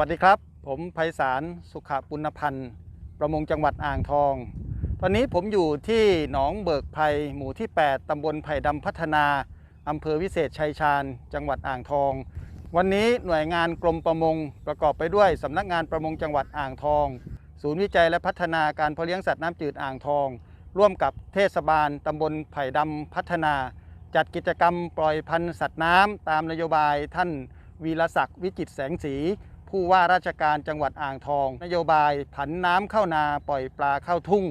วัสดีครับ ผมไพศาลสุขปุณพันธ์ ประมงจังหวัดอ่างทอง ตอนนี้ผมอยู่ที่หนองเบิกไผ่หมู่ที่ 8ตำบลไผ่ดำพัฒนาอำเภอวิเศษชัยชาญ จังหวัดอ่างทอง วันนี้หน่วยงานกรมประมงประกอบไปด้วยสำนักงานประมงจังหวัดอ่างทอง ศูนย์วิจัยและพัฒนาการเพาะเลี้ยงสัตว์น้ำจืดอ่างทอง ร่วมกับเทศบาลตำบลไผ่ดำพัฒนา จัดกิจกรรมปล่อยพันธุ์สัตว์น้ำตามนโยบายท่านวีรศักดิ์วิจิตแสงสี ผู้ว่าราชการจังหวัดอ่างทอง นโยบายผันน้ำเข้านาปล่อยปลาเข้าทุ่ง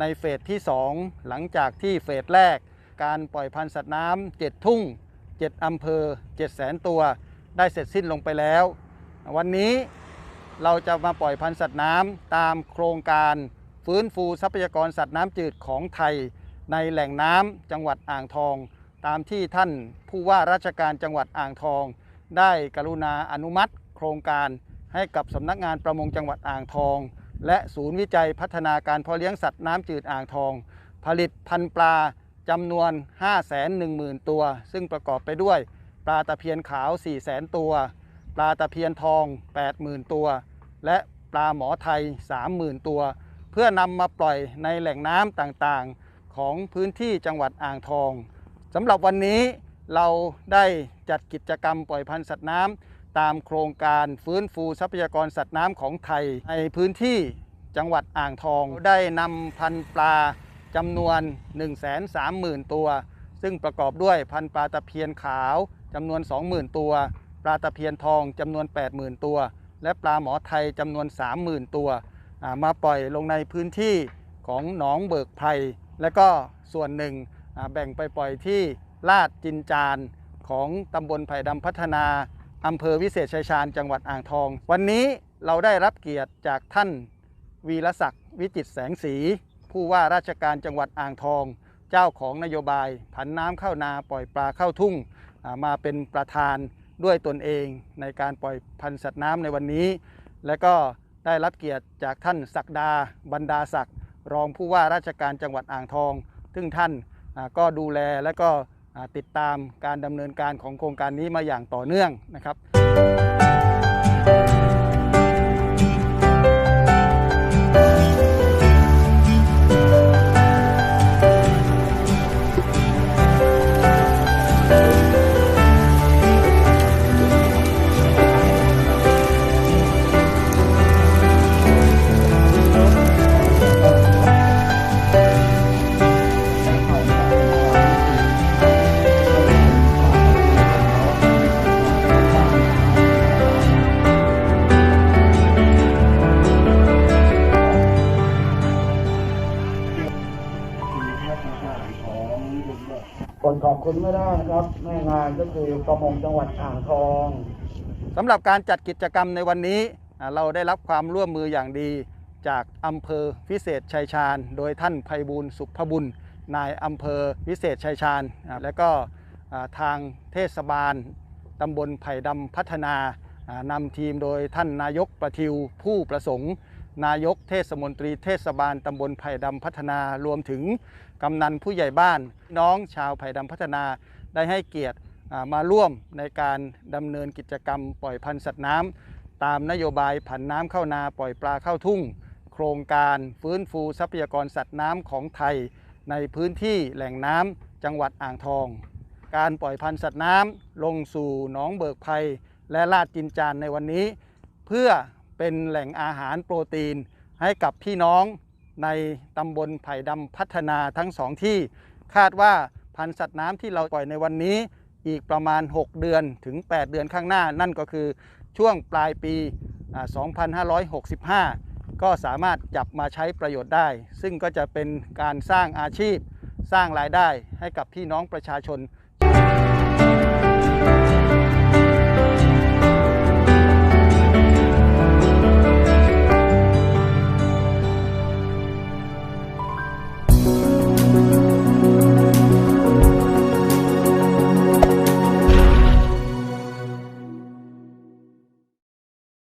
ในเฟสที่ 2 หลังจากที่เฟสแรก การปล่อยพันธุ์สัตว์น้ำ7ทุ่ง 7 อำเภอ 7 แสนตัว ได้เสร็จสิ้นลงไปแล้ว วันนี้เราจะมาปล่อยพันธุ์สัตว์น้ำตามโครงการฟื้นฟูทรัพยากรสัตว์น้ำจืดของไทย ในแหล่งน้ำจังหวัดอ่างทอง ตามที่ท่านผู้ว่าราชการจังหวัดอ่างทอง ได้กรุณาอนุมัติ โครงการ ให้กับสำนักงานประมงจังหวัดอ่างทอง และศูนย์วิจัยพัฒนาการเพาะเลี้ยงสัตว์น้ำจืดอ่างทอง ผลิตพันปลาจำนวน 510,000 ตัว ซึ่งประกอบไปด้วย ปลาตะเพียนขาว 400,000 ตัว ปลาตะเพียนทอง 80,000 ตัว และปลาหมอไทย 30,000 ตัว เพื่อนำมาปล่อยในแหล่งน้ำต่างๆ ของพื้นที่จังหวัดอ่างทองสำหรับวันนี้เราได้จัดกิจกรรมปล่อยพันธุ์สัตว์น้ำ ตามโครงการฟื้นฟูทรัพยากรสัตว์น้ำของไทย ในพื้นที่จังหวัดอ่างทองได้นำพันธุ์ปลาจำนวน 130,000 ตัว ซึ่งประกอบด้วยพันธุ์ปลาตะเพียนขาวจำนวน 20,000 ตัว ปลาตะเพียนทองจำนวน 80,000 ตัว และปลาหมอไทยจำนวน 30,000 ตัว มาปล่อยลงในพื้นที่ของหนองเบิกไพรและก็ส่วนหนึ่งแบ่งไปปล่อยที่ลาดจินจานของตำบลไผ่ดำพัฒนา อำเภอวิเศษชัยชาญจังหวัดอ่างทอง วันนี้เราได้รับเกียรติจากท่านวีรศักดิ์วิจิตแสงสี ผู้ว่าราชการจังหวัดอ่างทอง เจ้าของนโยบาย ผันน้ำเข้านาปล่อยปลาเข้าทุ่งมาเป็นประธานด้วยตนเองในการปล่อยพันธุ์สัตว์น้ำในวันนี้ และก็ได้รับเกียรติจากท่านศักดาบรรดาศักดิ์รองผู้ว่าราชการจังหวัดอ่างทอง ซึ่งท่านก็ดูแลและก็ ติดตามการดำเนินการของโครงการนี้มาอย่างต่อเนื่องนะครับ คนขอบคุณไม่ได้นะครับแม่งานก็คือประมงจังหวัดอ่างทองสำหรับการจัดกิจกรรมในวันนี้เราได้รับความร่วมมืออย่างดีจากอำเภอวิเศษชัยชาญ โดยท่านไพบูลสุภบุญ นายอำเภอวิเศษชัยชาญ และก็ทางเทศบาลตำบลไผ่ดำพัฒนานำทีมโดยท่านนายกประทิวผู้ประสงค์ นายกเทศมนตรีเทศบาลตำบลไผ่ดำพัฒนารวมถึงกำนันผู้ใหญ่บ้าน น้องชาวไผ่ดำพัฒนาได้ให้เกียรติมาร่วมในการดำเนินกิจกรรมปล่อยพันธุ์สัตว์น้ำตามนโยบายผันน้ำเข้านาปล่อยปลาเข้าทุ่ง โครงการฟื้นฟูทรัพยากรสัตว์น้ำของไทย ในพื้นที่แหล่งน้ำจังหวัดอ่างทอง การปล่อยพันธุ์สัตว์น้ำลงสู่หนองเบิกไพรและลาดจินจานในวันนี้ เพื่อ เป็นแหล่งอาหารโปรตีน ให้กับพี่น้องในตำบลไผ่ดำพัฒนาทั้งสองที่ คาดว่าพันธุ์สัตว์น้ำที่เราปล่อยในวันนี้อีกประมาณ 6 เดือนถึง 8 เดือนข้างหน้า นั่นก็คือช่วงปลายปีอ่า2565 ก็สามารถจับมาใช้ประโยชน์ได้ ซึ่งก็จะเป็นการสร้างอาชีพสร้างรายได้ให้กับพี่น้องประชาชน